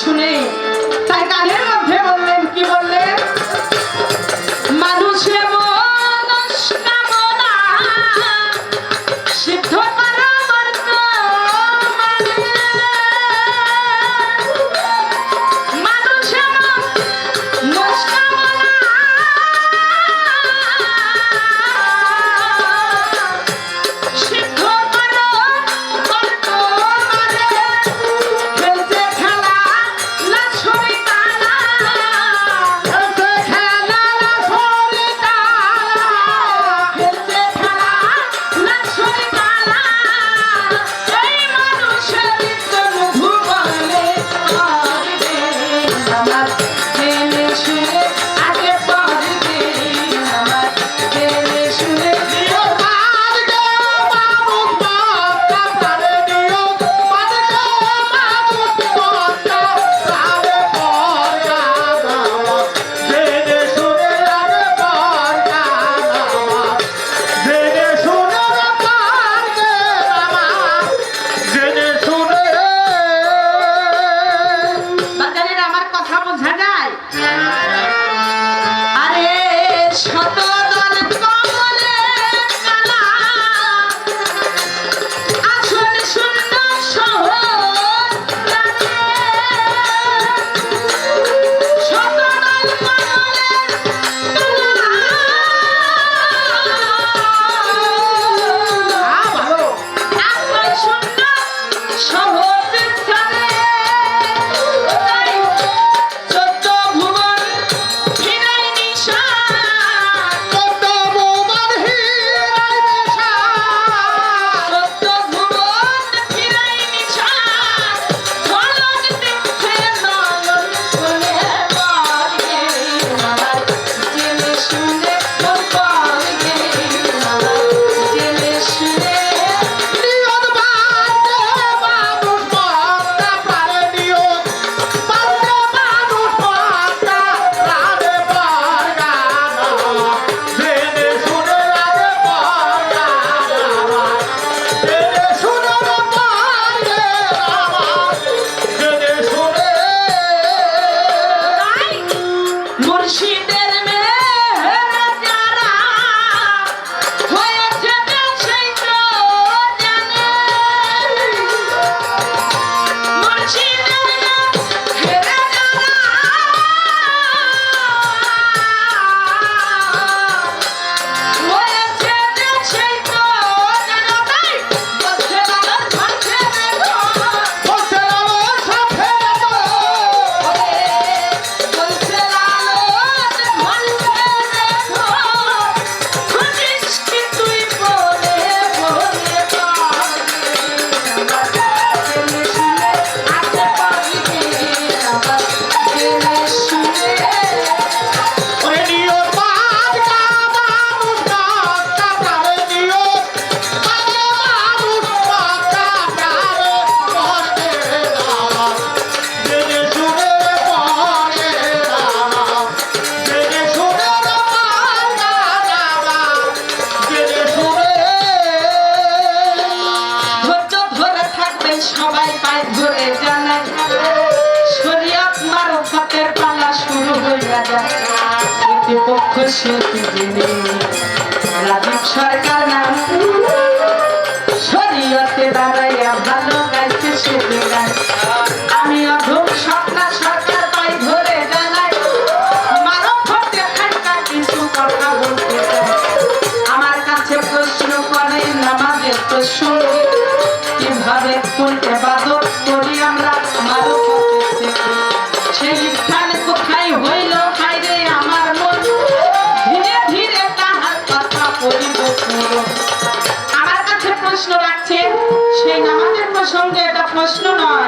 শুনে। Thank you. রাজা প্রতিপক্ষ শিল্পী যিনি রাজীব সরকার নাম বলতে আমার কাছে প্রশ্ন করে নামাজের প্রশ্ন কীভাবে খুলতে পারে প্রশ্ন রাখছেন সেই নামাজের প্রসঙ্গে এটা প্রশ্ন নয়।